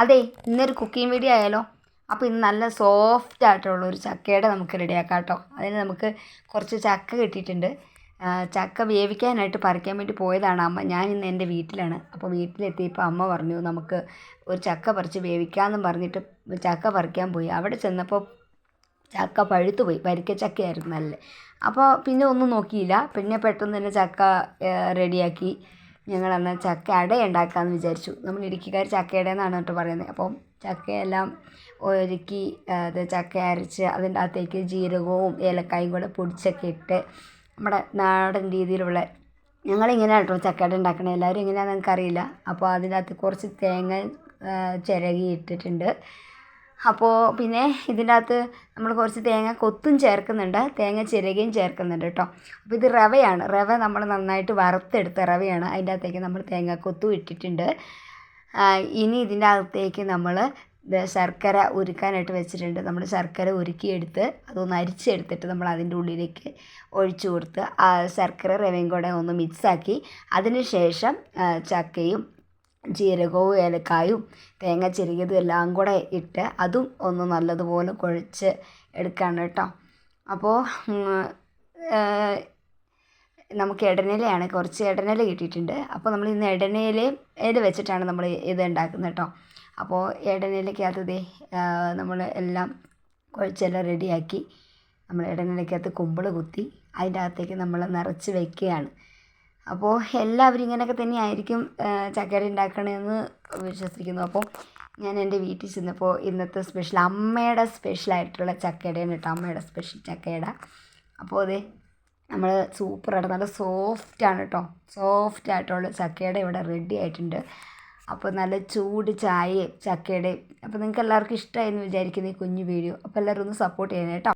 അതെ ഇന്നൊരു cooking video ആയാലോ? അപ്പോൾ ഇന്ന് നല്ല സോഫ്റ്റ് ആയിട്ടുള്ള ഒരു ചക്കയുടെ നമുക്ക് റെഡിയാക്കാം കേട്ടോ അതിന് നമുക്ക് കുറച്ച് ചക്ക കിട്ടിയിട്ടുണ്ട്. ചക്ക വേവിക്കാനായിട്ട് പറിക്കാൻ വേണ്ടി പോയതാണ് അമ്മ. ഞാൻ ഇന്ന് എന്റെ വീട്ടിലാണ്. അപ്പോൾ വീട്ടിലെത്തിയപ്പോൾ അമ്മ പറഞ്ഞു നമുക്ക് ഒരു ചക്ക പറിച്ച് വേവിക്കാമെന്നും പറഞ്ഞിട്ട് ചക്ക പറിക്കാൻ പോയി. അവിടെ ചെന്നപ്പോൾ ചക്ക പഴുത്തു പോയി. വരിക്കച്ചക്കയായിരുന്നു നല്ല. അപ്പോൾ പിന്നെ ഒന്നും നോക്കിയില്ല. പിന്നെ പെട്ടെന്ന് തന്നെ ചക്ക റെഡിയാക്കി ഞങ്ങൾ അന്ന് ചക്ക അട ഉണ്ടാക്കാമെന്ന് വിചാരിച്ചു. നമ്മൾ ഇടുക്കിക്കാർ ചക്കയുടെ എന്നാണ് കേട്ടോ പറയുന്നത്. അപ്പം ചക്കയെല്ലാം ഒരുക്കി അത് ചക്ക അരച്ച് അതിന്റെ അകത്തേക്ക് ജീരകവും ഏലക്കായും കൂടെ പൊടിച്ചൊക്കെ ഇട്ട് നമ്മുടെ നാടൻ രീതിയിലുള്ള ഞങ്ങളിങ്ങനെയാണ് കേട്ടോ ചക്കയുടെ ഉണ്ടാക്കണത്. എല്ലാവരും എങ്ങനെയാണെന്ന് എനിക്കറിയില്ല. അപ്പോൾ അതിന്റെ അകത്ത് കുറച്ച് തേങ്ങ ചിരകി ഇട്ടിട്ടുണ്ട്. അപ്പോൾ പിന്നെ ഇതിന്റെ അകത്ത് നമ്മൾ കുറച്ച് തേങ്ങ കൊത്തും ചേർക്കുന്നുണ്ട്. തേങ്ങ ചിരകയും ചേർക്കുന്നുണ്ട് കേട്ടോ അപ്പോൾ ഇത് റവയാണ്. റവ നമ്മൾ നന്നായിട്ട് വറുത്തെടുത്ത റവയാണ്. അതിന്റെ അകത്തേക്ക് നമ്മൾ തേങ്ങ കൊത്തും ഇട്ടിട്ടുണ്ട്. ഇനി ഇതിന്റെ അകത്തേക്ക് നമ്മൾ ശർക്കര ഉരുക്കാനായിട്ട് വെച്ചിട്ടുണ്ട്. നമ്മൾ ശർക്കര ഉരുക്കിയെടുത്ത് അതൊന്ന് അരിച്ചെടുത്തിട്ട് നമ്മൾ അതിന്റെ ഉള്ളിലേക്ക് ഒഴിച്ചു കൊടുത്ത് ശർക്കര റവയും കൂടെ ഒന്ന് മിക്സാക്കി. അതിന് ശേഷം ചക്കയും ജീരകവും ഏലക്കായും തേങ്ങ ചിരകിയതും എല്ലാം കൂടെ ഇട്ട് അതും ഒന്ന് നല്ലതുപോലെ കുഴച്ച് എടുക്കുകയാണ് കേട്ടോ. അപ്പോൾ നമുക്ക് ഇടനിലയാണ് കുറച്ച് ഇടനില കിട്ടിയിട്ടുണ്ട്. അപ്പോൾ നമ്മൾ ഇന്ന് ഇടനിലയിൽ വെച്ചിട്ടാണ് നമ്മൾ ഇത് ഉണ്ടാക്കുന്നത് കേട്ടോ. അപ്പോൾ ഇടനിലയ്ക്കകത്ത് ദേ നമ്മൾ എല്ലാം കുഴച്ചെല്ലാം റെഡിയാക്കി നമ്മൾ ഇടനിലയ്ക്കകത്ത് കുമ്പിൾ കുത്തി അതിന്റെ അകത്തേക്ക് നമ്മൾ നിറച്ച് വെക്കുകയാണ്. അപ്പോൾ എല്ലാവരും ഇങ്ങനെയൊക്കെ തന്നെയായിരിക്കും ചക്കര ഉണ്ടാക്കണമെന്ന് വിശ്വസിക്കുന്നു. അപ്പോൾ ഞാൻ എന്റെ വീട്ടിൽ ചെന്നപ്പോൾ ഇന്നത്തെ സ്പെഷ്യൽ അമ്മയുടെ സ്പെഷ്യലായിട്ടുള്ള ചക്കയുടെയാണ് കേട്ടോ അമ്മയുടെ സ്പെഷ്യൽ ചക്കയട അപ്പോൾ അതെ നമ്മൾ സൂപ്പറായിട്ട് നല്ല സോഫ്റ്റാണ് കേട്ടോ സോഫ്റ്റ് ആയിട്ടുള്ള ചക്കയുടെ ഇവിടെ റെഡി ആയിട്ടുണ്ട്. അപ്പോൾ നല്ല ചൂട് ചായയും ചക്കയുടെയും അപ്പോൾ നിങ്ങൾക്ക് എല്ലാവർക്കും ഇഷ്ടമായി എന്ന് വിചാരിക്കുന്ന ഈ കുഞ്ഞു വീഡിയോ അപ്പോൾ എല്ലാവരും ഒന്ന് സപ്പോർട്ട് ചെയ്യണേ കേട്ടോ.